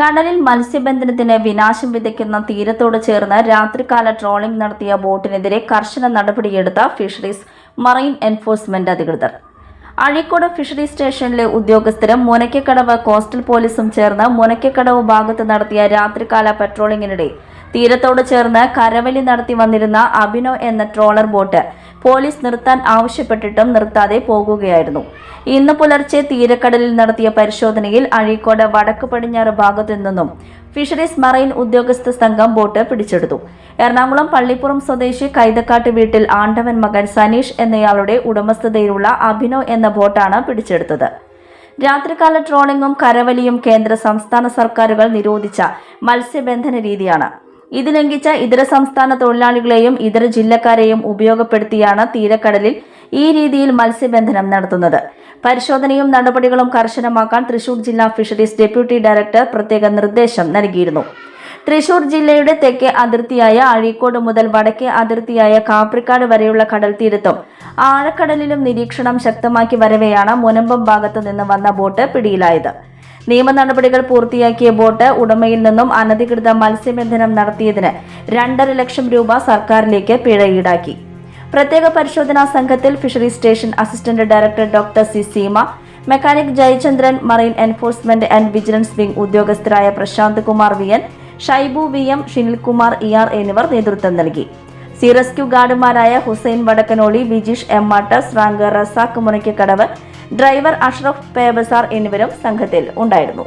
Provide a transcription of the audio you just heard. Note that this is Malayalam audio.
കടലിൽ മത്സ്യബന്ധനത്തിന് വിനാശം വിതയ്ക്കുന്ന തീരത്തോട് ചേർന്ന് രാത്രികാല ട്രോളിംഗ് നടത്തിയ ബോട്ടിനെതിരെ കർശന നടപടിയെടുത്ത ഫിഷറീസ് മറൈൻ എൻഫോഴ്സ്മെന്റ് അധികൃതർ. അഴീക്കോട് ഫിഷറീസ് സ്റ്റേഷനിലെ ഉദ്യോഗസ്ഥരും മുനയ്ക്കക്കടവ് കോസ്റ്റൽ പോലീസും ചേർന്ന് മുനയ്ക്കക്കടവ് ഭാഗത്ത് നടത്തിയ രാത്രികാല പട്രോളിംഗിനിടെ തീരത്തോട് ചേർന്ന് കരവലി നടത്തി വന്നിരുന്ന അഭിനോ എന്ന ട്രോളർ ബോട്ട് പോലീസ് നിർത്താൻ ആവശ്യപ്പെട്ടിട്ടും നിർത്താതെ പോകുകയായിരുന്നു. ഇന്ന് പുലർച്ചെ തീരക്കടലിൽ നടത്തിയ പരിശോധനയിൽ അഴീക്കോട് വടക്ക് പടിഞ്ഞാറ് ഭാഗത്തു നിന്നും ഫിഷറീസ് മറൈൻ ഉദ്യോഗസ്ഥ സംഘം ബോട്ട് പിടിച്ചെടുത്തു. എറണാകുളം പള്ളിപ്പുറം സ്വദേശി കൈതക്കാട്ട് വീട്ടിൽ ആണ്ടവൻ മകൻ സനീഷ് എന്നയാളുടെ ഉടമസ്ഥതയിലുള്ള അഭിനോ എന്ന ബോട്ടാണ് പിടിച്ചെടുത്തത്. രാത്രികാല ട്രോളിംഗും കരവലിയും കേന്ദ്ര സംസ്ഥാന സർക്കാരുകൾ നിരോധിച്ച മത്സ്യബന്ധന രീതിയാണ്. ഇത് ലംഘിച്ച ഇതര സംസ്ഥാന തൊഴിലാളികളെയും ഇതര ജില്ലക്കാരെയും ഉപയോഗപ്പെടുത്തിയാണ് തീരക്കടലിൽ ഈ രീതിയിൽ മത്സ്യബന്ധനം നടത്തുന്നത്. പരിശോധനയും നടപടികളും കർശനമാക്കാൻ തൃശൂർ ജില്ലാ ഫിഷറീസ് ഡെപ്യൂട്ടി ഡയറക്ടർ പ്രത്യേക നിർദ്ദേശം നൽകിയിരുന്നു. തൃശൂർ ജില്ലയുടെ തെക്കേ അതിർത്തിയായ അഴീക്കോട് മുതൽ വടക്കേ അതിർത്തിയായ കാപ്രിക്കാട് വരെയുള്ള കടൽ തീരത്തും ആഴക്കടലിലും നിരീക്ഷണം ശക്തമാക്കി വരവെയാണ് മുനമ്പം ഭാഗത്തു നിന്ന് വന്ന ബോട്ട് പിടിയിലായത്. നിയമ നടപടികൾ പൂർത്തിയാക്കിയ ബോട്ട് ഉടമയിൽ നിന്നും അനധികൃത മത്സ്യബന്ധനം നടത്തിയതിന് രണ്ടര ലക്ഷം രൂപ സർക്കാരിലേക്ക് പിഴ ഈടാക്കി. പ്രത്യേക പരിശോധനാ സംഘത്തിൽ fishery station assistant director doctor C Seema mechanic Jayachandran marine enforcement and vigilance wing ഉദ്യോഗസ്ഥരായ Prashanth Kumar V N Shaibu V M Shinilkumar E R എന്നിവർ നേതൃത്വം നൽകി. സി റെസ്ക്യൂ ഗാർഡുമാരായ ഹുസൈൻ വടക്കനോളി ബിജീഷ് എമ്മാട്ടസ് റാങ്കർ റസാഖ് മുനയ്ക്കക്കടവ് ഡ്രൈവർ അഷ്റഫ് പേബസാർ എന്നിവരും സംഘത്തിൽ ഉണ്ടായിരുന്നു